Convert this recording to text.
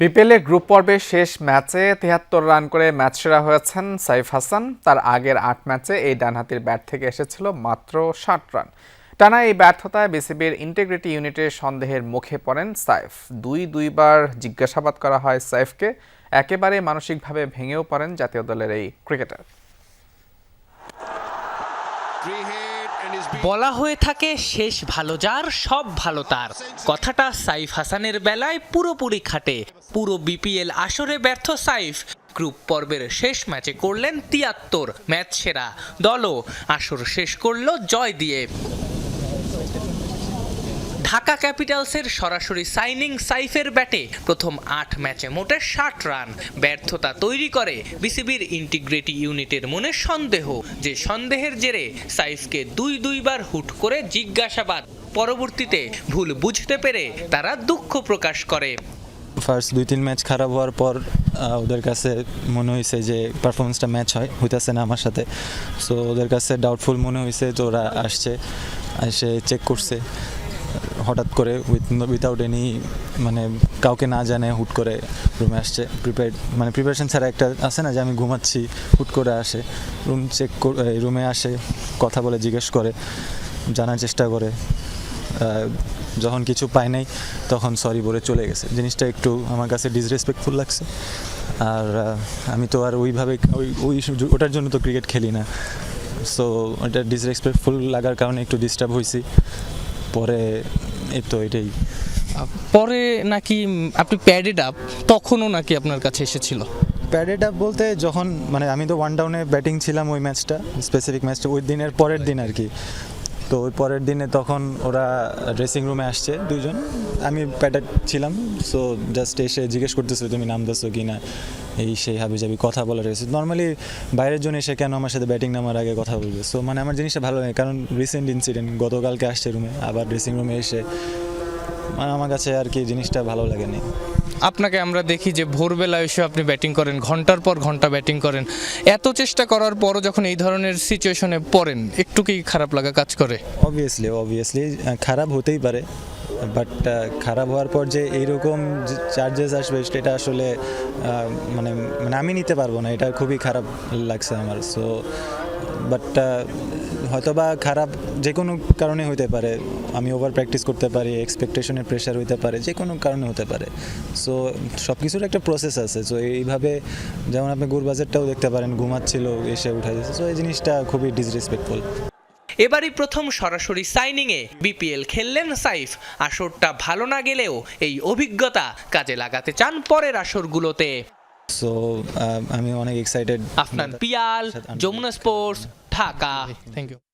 বিপিএলে গ্রুপ পর্বে শেষ ম্যাচে তিয়াত্তর রান করে ম্যাচ সেরা হয়েছেন সাইফ হাসান। তার আগের আট ম্যাচে এই ডানহাতির ব্যাট থেকে এসেছিল মাত্র ষাট রান। টানা এই ব্যর্থতায় বিসিবির ইন্টিগ্রিটি ইউনিটের সন্দেহের মুখে পড়েন সাইফ। দুই দুইবার জিজ্ঞাসাবাদ করা হয় সাইফকে। একেবারে মানসিকভাবে ভেঙেও পড়েন জাতীয় দলের এই ক্রিকেটার। বলা হয়ে থাকে, শেষ ভালো যার, সব ভালো তার। কথাটা সাইফ হাসানের বেলায় পুরোপুরি খাটে। পুরো বিপিএল আসরে ব্যর্থ সাইফ। গ্রুপ পর্বের শেষ ম্যাচে করলেন তিয়াত্তর, ম্যাচ সেরা। দলও আসর শেষ করল জয় দিয়ে। ঢাকা ক্যাপিটালসের সরাসরি সাইনিং সাইফের ব্যাটে প্রথম আট ম্যাচে মোটে ষাট রান। ব্যর্থতা তৈরি করে বিসিবির ইন্টিগ্রেটি ইউনিটের মনে সন্দেহ, যে সন্দেহের জেরে সাইফকে দুই দুইবার হুট করে জিজ্ঞাসাবাদ। পরবর্তীতে ভুল বুঝতে পেরে তারা দুঃখ প্রকাশ করে। ফার্স্ট দুই তিন ম্যাচ খারাপ হওয়ার পর ওদের কাছে মনে হয়েছে যে পারফরমেন্সটা ম্যাচ হয়, হইতেছে না আমার সাথে। সো ওদের কাছে ডাউটফুল মনে হয়েছে তো ওরা আসছে, এসে চেক করছে। হঠাৎ করে উইথ উইথাউট এনি মানে কাউকে না জানে হুট করে রুমে আসছে। প্রিপেয়ার মানে প্রিপারেশন ছাড়া একটা আছে না যে আমি ঘুমাচ্ছি, হুট করে আসে। রুম চেক রুমে আসে, কথা বলে, জিজ্ঞেস করে, জানার চেষ্টা করে। যখন কিছু পায় নাই, তখন সরি বলে চলে গেছে। জিনিসটা একটু আমার কাছে ডিসরেসপেক্টফুল লাগছে। আর আমি তো আর ওইভাবে ওই ওই ওটার জন্য তো ক্রিকেট খেলি না। সো ওটা ডিসরেসপেক্টফুল লাগার কারণে একটু ডিস্টার্ব হয়েছি পরে এই তো এটাই। পরে নাকি আপনি প্যাডেড আপ তখনও নাকি আপনার কাছে এসেছিল? প্যাডেড আপ বলতে যখন মানে আমি তো ওয়ান ডাউনে ব্যাটিং ছিলাম ওই ম্যাচটা স্পেসিফিক ম্যাচটা ওই দিনের পরের দিন আর কি। তো ওই পরের দিনে তখন ওরা ড্রেসিং রুমে আসছে দুজন আমি প্যাডেড ছিলাম সো জাস্ট এসে জিজ্ঞেস করতেছিল, তুমি নাম দাসো কি না এই সেই হাবি যাবি কথা বলার রয়েছে নর্মালি বাইরের জন্য এসে কেন আমার সাথে ব্যাটিং নামার আগে কথা বলবে? সো মানে আমার জিনিসটা ভালো লাগে, কারণ রিসেন্ট ইনসিডেন্ট গতকালকে আসছে রুমে আবার ড্রেসিং রুমে এসে মানে আমার কাছে আর কি জিনিসটা ভালো লাগেনি। আপনাকে আমরা দেখি যে ভোরবেলা এসে আপনি ব্যাটিং করেন, ঘণ্টার পর ঘণ্টা ব্যাটিং করেন। এত চেষ্টা করার পরও যখন এই ধরনের সিচুয়েশনে পড়েন, একটু কি খারাপ লাগা কাজ করে? অবভিয়াসলি অবভিয়াসলি খারাপ হতেই পারে বাট খারাপ হওয়ার পর যে এইরকম চার্জেস আসবে, সেটা আসলে মানে মানে আমি নিতে পারব না। এটা খুবই খারাপ লাগছে আমার সো বাট হয়তোবা খারাপ যে কোনো কারণে হতে পারে। আমি ওভার প্র্যাকটিস করতে পারি এক্সপেকটেশনের প্রেশার হতে পারে যে কোনো কারণে হতে পারে। সো সব কিছুর একটা প্রসেস আছে। সো এইভাবে যেমন আপনি গুরবাজারটাও দেখতে পারেন ঘুমাচ্ছিল এসে উঠে যাচ্ছে। সো এই জিনিসটা খুবই ডিসরেসপেক্টফুল এবারই প্রথম সরাসরি সাইনিংয়ে বিপিএল খেললেন সাইফ। আসরটা ভালো না গেলেও এই অভিজ্ঞতা কাজে লাগাতে চান পরের আসরগুলোতে। সো আমি অনেক excited Afnan Piyal Jamuna sports Dhaka thank you